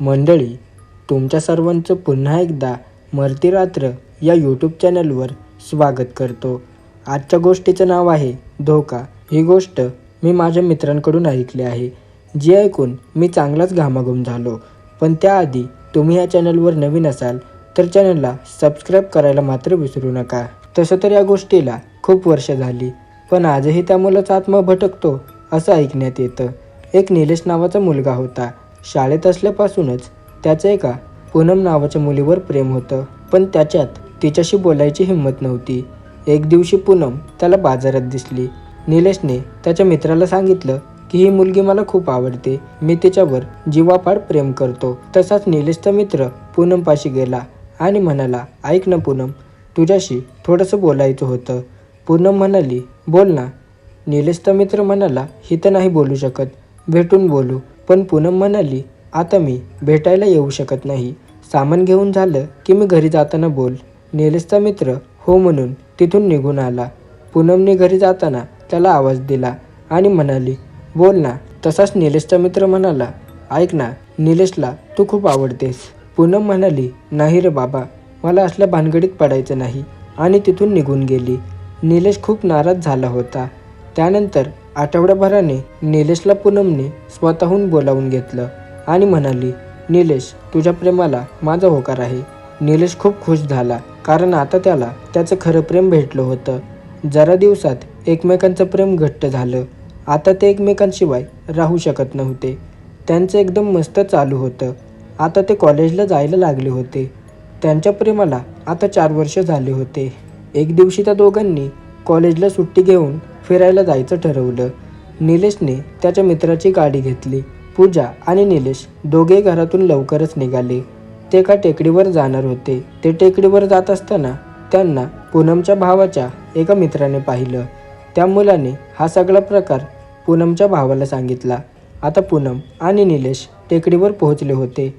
मंडळी तुमच्या सर्वांचं पुन्हा एकदा मरती रात्र या यूट्यूब चॅनलवर स्वागत करतो. आजच्या गोष्टीचं नाव आहे धोका. ही गोष्ट मी माझ्या मित्रांकडून ऐकली आहे. जी ऐकून मी चांगलाच घामाघूम झालो. पण त्याआधी तुम्ही या चॅनलवर नवीन असाल तर चॅनलला सबस्क्राईब करायला मात्र विसरू नका. तसं तर या गोष्टीला खूप वर्ष झाली पण आजही त्या मुलाचा आत्मा भटकतो असं ऐकण्यात येतं. एक निलेश नावाचा मुलगा होता. शाळेत असल्यापासूनच त्याचं एका पूनम नावाच्या मुलीवर प्रेम होतं. पण त्याच्यात तिच्याशी बोलायची हिंमत नव्हती. एक दिवशी पूनम त्याला बाजारात दिसली. निलेशने त्याच्या मित्राला सांगितलं की ही मुलगी मला खूप आवडते. मी तिच्यावर जीवापाड प्रेम करतो. तसाच निलेशचा मित्र पूनमपाशी गेला आणि म्हणाला ऐक ना पूनम तुझ्याशी थोडंसं बोलायचं होतं. पूनम म्हणाली बोल ना. निलेशचा मित्र म्हणाला ही तर नाही बोलू शकत. भेटून बोलू. पण पूनम म्हणाली आता मी भेटायला येऊ शकत नाही. सामान घेऊन झालं की मी घरी जाताना बोल. निलेशचा मित्र हो म्हणून तिथून निघून आला. पूनमने घरी जाताना त्याला आवाज दिला आणि म्हणाली बोल ना. तसाच निलेशचा मित्र म्हणाला ऐक ना निलेशला तू खूप आवडतेस. पूनम म्हणाली नाही रे बाबा मला असल्या भानगडीत पडायचं नाही. आणि तिथून निघून गेली. निलेश खूप नाराज झाला होता. त्यानंतर आठवड्याभराने निलेशला पूनमने स्वतःहून बोलावून घेतलं आणि म्हणाली निलेश तुझ्या प्रेमाला माझा होकार आहे. निलेश खूप खुश झाला कारण आता त्याला त्याचं खरं प्रेम भेटलं होतं. जरा दिवसात एकमेकांचं प्रेम घट्ट झालं. आता ते एकमेकांशिवाय राहू शकत नव्हते. त्यांचं एकदम मस्त चालू होतं. आता ते कॉलेजला जायला लागले होते. त्यांच्या प्रेमाला आता चार वर्ष झाले होते. एक दिवशी त्या दोघांनी कॉलेजला सुट्टी घेऊन फिरायला जायचं ठरवलं. निलेशने त्याच्या मित्राची गाडी घेतली. पूजा आणि निलेश दोघे घरातून लवकरच निघाले. ते एका टेकडीवर जाणार होते. ते टेकडीवर जात असताना त्यांना पूनमच्या भावाच्या एका मित्राने पाहिलं. त्या मुलाने हा सगळा प्रकार पूनमच्या भावाला सांगितला. आता पूनम आणि निलेश टेकडीवर पोहोचले होते.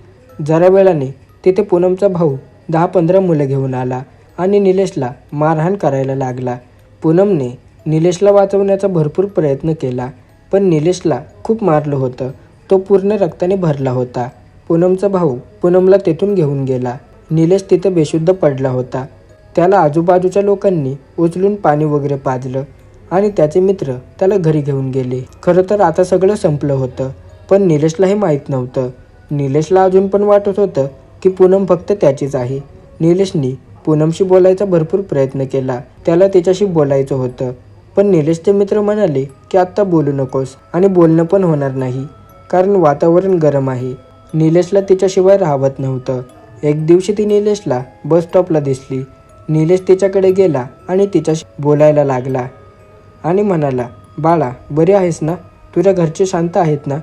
जरा वेळाने तिथे पूनमचा भाऊ दहा पंधरा मुलं घेऊन आला आणि निलेशला मारहाण करायला लागला. पूनमने निलेशला वाचवण्याचा भरपूर प्रयत्न केला पण निलेशला खूप मारलं होतं. तो पूर्ण रक्ताने भरला होता. पूनमचा भाऊ पूनमला तेथून घेऊन गेला. निलेश तिथे बेशुद्ध पडला होता. त्याला आजूबाजूच्या लोकांनी उचलून पाणी वगैरे पाजलं आणि त्याचे मित्र त्याला घरी घेऊन गेले. खरं तर आता सगळं संपलं होतं पण निलेशला हे माहीत नव्हतं. निलेशला अजून पण वाटत होतं की पूनम फक्त त्याचीच आहे. निलेशनी पूनमशी बोलायचा भरपूर प्रयत्न केला. त्याला तिच्याशी बोलायचं होतं. पण निलेशचे मित्र म्हणाले की आत्ता बोलू नकोस आणि बोलणं पण होणार नाही कारण वातावरण गरम आहे. निलेशला तिच्याशिवाय राहवत नव्हतं. एक दिवशी ती निलेशला बस स्टॉपला दिसली. निलेश तिच्याकडे गेला आणि तिच्याशी बोलायला लागला आणि म्हणाला बाळा बरी आहेस ना? तुझ्या घरचे शांत आहेत ना?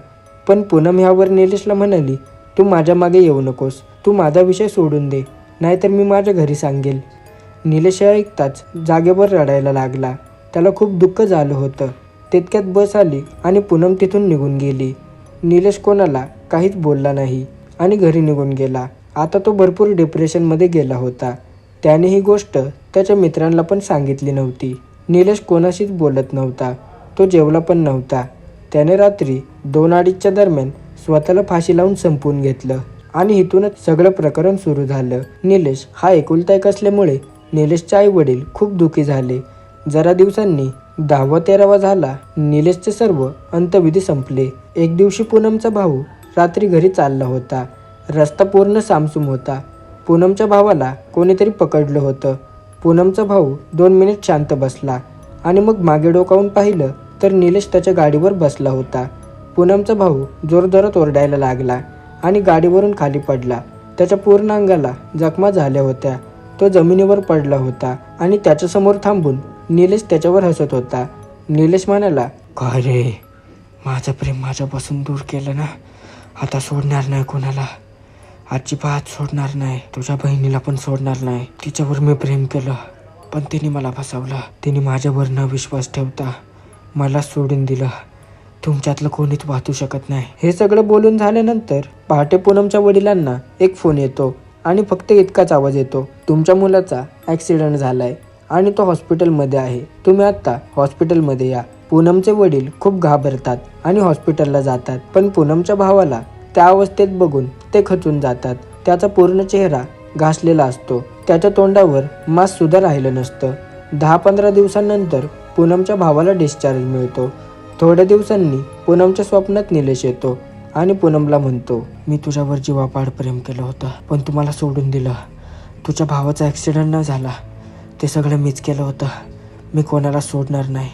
पण पूनम ह्यावर निलेशला म्हणाली तू माझ्या मागे येऊ नकोस. तू माझा विषय सोडून दे. नाहीतर मी माझ्या घरी सांगेल. निलेश ऐकताच जागेवर रडायला लागला. त्याला खूप दुःख झालं होतं. तितक्यात बस आली आणि पूनम तिथून निघून गेली. निलेश कोणाला काहीच बोलला नाही आणि घरी निघून गेला. आता तो भरपूर डिप्रेशनमध्ये गेला होता. त्याने ही गोष्ट त्याच्या मित्रांना पण सांगितली नव्हती. निलेश कोणाशीच बोलत नव्हता. तो जेवला पण नव्हता. त्याने रात्री दोन अडीचच्या दरम्यान स्वतःला फाशी लावून संपवून घेतलं आणि इथूनच सगळं प्रकरण सुरू झालं. निलेश हा एकुलता एक असल्यामुळे निलेशचे आई वडील खूप दुखी झाले. जरा दिवसांनी दहावा तेरावा झाला निलेशचे सर्व अंतविधी संपले. एक दिवशी पूनमचा भाऊ रात्री घरी चालला होता. रस्ता पूर्ण सामसूम होता. पूनमच्या भावाला कोणीतरी पकडलं होतं. पूनमचा भाऊ दोन मिनिट शांत बसला आणि मग मागे डोकावून पाहिलं तर निलेश त्याच्या गाडीवर बसला होता. पूनमचा भाऊ जोरजोरात ओरडायला लागला आणि गाडीवरून खाली पडला. त्याच्या पूर्ण अंगाला जखमा झाल्या होत्या. तो जमिनीवर पडला होता आणि त्याच्यासमोर थांबून निलेश त्याच्यावर हसत होता. निलेश म्हणाला का रे? माझं प्रेम माझ्यापासून दूर केलं ना? आता सोडणार नाही कोणाला. आजची पाहत सोडणार नाही. तुझ्या बहिणीला पण सोडणार नाही. तिच्यावर मी प्रेम केलं. पण तिने मला फसवलं. तिने माझ्यावर न विश्वास ठेवता मला सोडून दिलं. तुमच्यातलं कोणीच वाचू शकत नाही. हे सगळं बोलून झाल्यानंतर पहाटे पूनमच्या वडिलांना एक फोन येतो आणि फक्त इतकाच आवाज येतो. तुमच्या मुलाचा ॲक्सिडेंट झालाय. आणि तो हॉस्पिटलमध्ये आहे. तुम्ही आत्ता हॉस्पिटलमध्ये या. पूनमचे वडील खूप घाबरतात आणि हॉस्पिटलला जातात. पण पूनमच्या भावाला त्या अवस्थेत बघून ते खचून जातात. त्याचा पूर्ण चेहरा घासलेला असतो. त्याच्या तोंडावर मास्क सुद्धा राहिलं नसतं. दहा पंधरा दिवसांनंतर पूनमच्या भावाला डिस्चार्ज मिळतो. थोड्या दिवसांनी पूनमच्या स्वप्नात निलेश येतो आणि पूनमला म्हणतो मी तुझ्यावर जीवापाड प्रेम केलं होतं पण तुम्हाला सोडून दिलं. तुझ्या भावाचा ॲक्सिडेंट न झाला. ते सगळं मीच केलं होतं. मी कोणाला सोडणार नाही.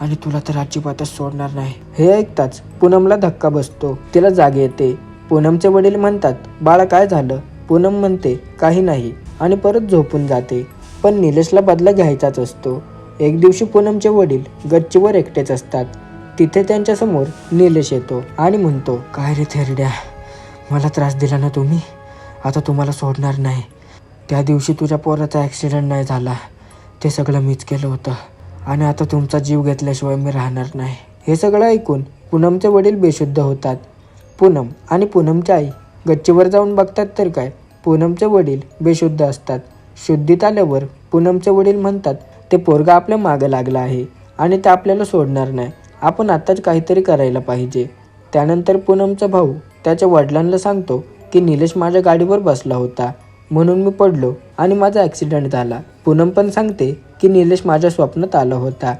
आणि तुला तर अजिबातच सोडणार नाही. हे ऐकताच पूनमला धक्का बसतो. तिला जागे येते. पूनमचे वडील म्हणतात बाळा काय झालं? पूनम म्हणते काही नाही. आणि परत झोपून जाते. पण निलेशला बदला घ्यायचाच असतो. एक दिवशी पूनमचे वडील गच्चीवर एकटेच असतात. तिथे त्यांच्यासमोर निलेश येतो आणि म्हणतो काय रे थेरड्या मला त्रास दिला ना तुम्ही? आता तुम्हाला सोडणार नाही. त्या दिवशी तुझ्या पोराचा ॲक्सिडेंट नाही झाला. ते सगळं मीच केलं होतं. आणि आता तुमचा जीव घेतल्याशिवाय मी राहणार नाही. हे सगळं ऐकून पूनमचे वडील बेशुद्ध होतात. पूनम आणि पूनमची आई गच्चीवर जाऊन बघतात तर काय? पूनमचे वडील बेशुद्ध असतात. शुद्धीत आल्यावर पूनमचे वडील म्हणतात ते पोरगा आपल्या मागं लागला आहे आणि ते आपल्याला सोडणार नाही. आपण आत्ताच काहीतरी करायला पाहिजे. त्यानंतर पूनमचा भाऊ त्याच्या वडिलांना सांगतो की निलेश माझ्या गाडीवर बसला होता. म्हणून मी पडलो आणि माझा ॲक्सिडेंट झाला. पूनम पण सांगते की निलेश माझ्या स्वप्नात आला होता.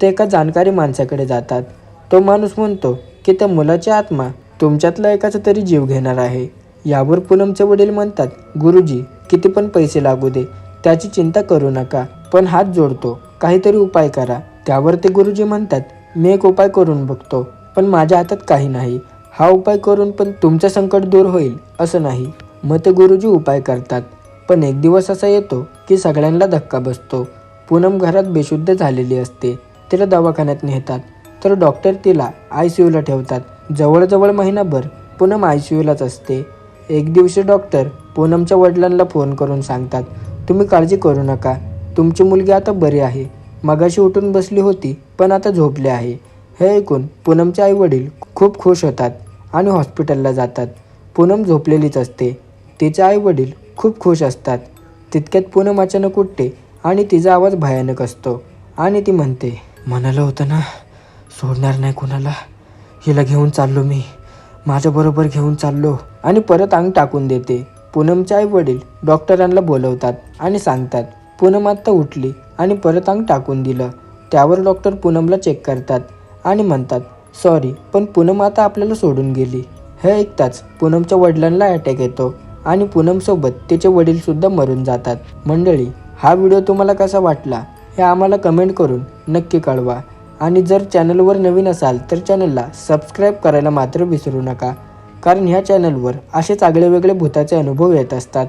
ते एका जाणकारी माणसाकडे जातात. तो माणूस म्हणतो की त्या मुलाची आत्मा तुमच्यातला एकाचा तरी जीव घेणार आहे. यावर पूनमचे वडील म्हणतात गुरुजी किती पण पैसे लागू दे त्याची चिंता करू नका पण हात जोडतो काहीतरी उपाय करा. त्यावर ते गुरुजी म्हणतात मी एक उपाय करून बघतो पण माझ्या हातात काही नाही. हा उपाय करून पण तुमचं संकट दूर होईल असं नाही. मग ते गुरुजी उपाय करतात. पण एक दिवस असा येतो की सगळ्यांना धक्का बसतो. पूनम घरात बेशुद्ध झालेली असते. तिला दवाखान्यात नेतात. तर डॉक्टर तिला आय सी यूला ठेवतात. जवळजवळ महिनाभर पूनम आय सी यूलाच असते. एक दिवशी डॉक्टर पूनमच्या वडिलांना फोन करून सांगतात तुम्ही काळजी करू नका. तुमची मुलगी आता बरी आहे. मगाशी उठून बसली होती पण आता झोपली आहे. हे ऐकून पूनमचे आई वडील खूप खुश होतात आणि हॉस्पिटलला जातात. पूनम झोपलेलीच असते. तिचे आई वडील खूप खुश असतात. तितक्यात पूनम अचानक उठते आणि तिचा आवाज भयानक असतो. आणि ती म्हणते म्हणालं होतं ना सोडणार नाही कुणाला. हिला घेऊन चाललो मी. माझ्याबरोबर घेऊन चाललो. आणि परत अंग टाकून देते. पूनमचे आई वडील डॉक्टरांना बोलवतात आणि सांगतात पूनम आत्ता उठली. आणि परत अंग टाकून दिलं. त्यावर डॉक्टर पूनमला चेक करतात आणि म्हणतात सॉरी पण पूनम आता आपल्याला सोडून गेली. हे ऐकताच पूनमच्या वडिलांना अटॅक येतो. आणि पूनमसोबत तिचे वडीलसुद्धा मरून जातात. मंडळी हा व्हिडिओ तुम्हाला कसा वाटला? हे आम्हाला कमेंट करून नक्की कळवा. आणि जर चॅनलवर नवीन असाल तर चॅनलला सबस्क्राईब करायला मात्र विसरू नका. कारण ह्या चॅनलवर असेच आगळे वेगळे भूताचे अनुभव येत असतात.